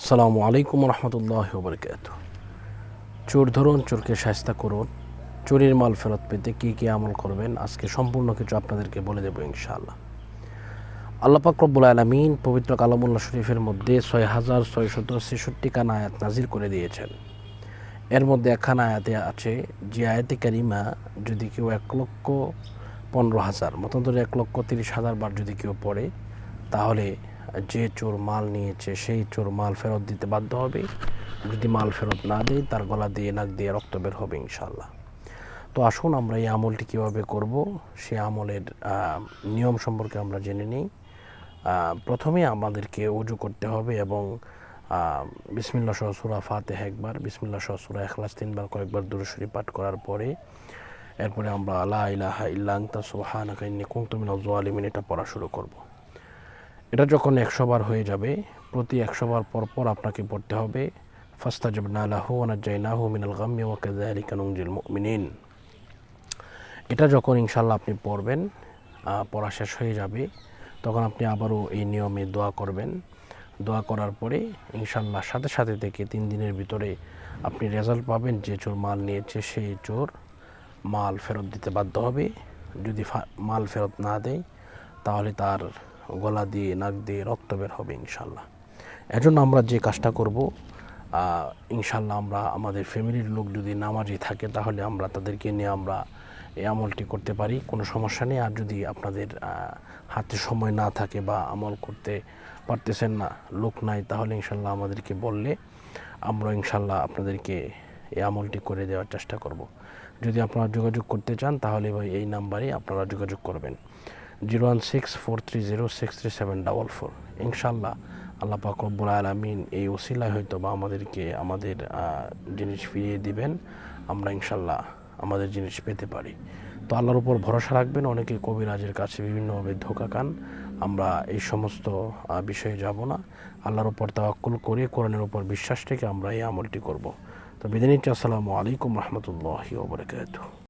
আসসালামু আলাইকুম রহমতুল্লাহ বরকাত চোর ধরুন, চোরকে শাস্তা করুন। চোরের মাল ফেরত পেতে কী কী আমল করবেন? আজকে সম্পূর্ণ কিছু আপনাদেরকে বলে দেবো ইনশাআল্লাহ। আল্লাহ রব্বুল আলমিন পবিত্র কালামুল্লাহ শরীফের মধ্যে ছয় হাজার ছয়শত ছেষট্টি খান আয়াত নাজির করে দিয়েছেন। এর মধ্যে একখান আয়াতে আছে, যে আয়াতে কারিমা যদি কেউ এক লক্ষ পনেরো হাজার মতন ধরে এক লক্ষ তিরিশ হাজার বার যদি কেউ পড়ে, তাহলে যে চোর মাল নিয়েছে, সেই চোর মাল ফেরত দিতে বাধ্য হবে। যদি মাল ফেরত না দেয়, তার গলা দিয়ে, নাক দিয়ে রক্ত বের হবে ইনশাল্লাহ তো আসুন আমরা এই আমলটি কীভাবে করব, সে আমলের নিয়ম সম্পর্কে আমরা জেনে নিই। প্রথমে আমাদেরকে উজু করতে হবে এবং বিসমিল্লা সহ সুরা ফাতেহ একবার বিসমিল্লা সহ সুরা এখলাস তিনবার, কয়েকবার দুরুশরী পাঠ করার পরে, এরপরে আমরা আলা ইলাহা ইল্লা আনতা, সুবহানাকা ইন্নী এটা পড়া শুরু করব। এটা যখন একশো বার হয়ে যাবে, প্রতি একশো বার পর পর আপনাকে পড়তে হবে, ফাস্তাজাবনা লাহু ওয়া নাজ্জাইনাহু মিনাল মুমিনিন। এটা যখন ইনশাল্লাহ আপনি পড়বেন পড়া শেষ হয়ে যাবে, তখন আপনি আবারও এই নিয়মে দোয়া করবেন। দোয়া করার পরে ইনশাল্লাহ সাথে সাথে থেকে তিন দিনের ভিতরে আপনি রেজাল্ট পাবেন, যে চোর মাল নিয়েছে সেই চোর মাল ফেরত দিতে বাধ্য হবে। যদি মাল ফেরত না দেয়, তাহলে তার গলা দিয়ে, নাক দিয়ে রক্ত বের হবে ইনশাল্লাহ। এজন্য আমরা যে কাজটা করব ইনশাল্লাহ আমরা আমাদের ফ্যামিলির লোক যদি নামাজি থাকে, তাহলে আমরা তাদেরকে নিয়ে আমরা এই আমলটি করতে পারি, কোনো সমস্যা নেই। আর যদি আপনাদের হাতে সময় না থাকে বা আমল করতে পারতেছেন না, লোক নাই, তাহলে ইনশাল্লাহ আমাদেরকে বললে আমরা ইনশাল্লাহ আপনাদেরকে এই আমলটি করে দেওয়ার চেষ্টা করব। যদি আপনারা যোগাযোগ করতে চান, তাহলে ভাই এই নাম্বারে আপনারা যোগাযোগ করবেন। Zero one six four three zero six three seven double four. ইনশাল্লাহ আল্লাহ আলমিন এই ওসিলায় হয়তো বা আমাদেরকে আমাদের জিনিস ফিরিয়ে দিবেন। আমরা ইনশাল্লাহ আমাদের জিনিস পেতে পারি। তো আল্লাহর উপর ভরসা রাখবেন। অনেকে কবিরাজের কাছে বিভিন্নভাবে ধোকা খান। আমরা এই সমস্ত বিষয়ে যাব না। আল্লাহর উপর তাওয়াক্কুল করে কোরআনের উপর বিশ্বাস থেকে আমরা এই আমলটি করব। তো বিদায় আসসালামু আলাইকুম রহমতুল্লাহি ওবরাকাতুহ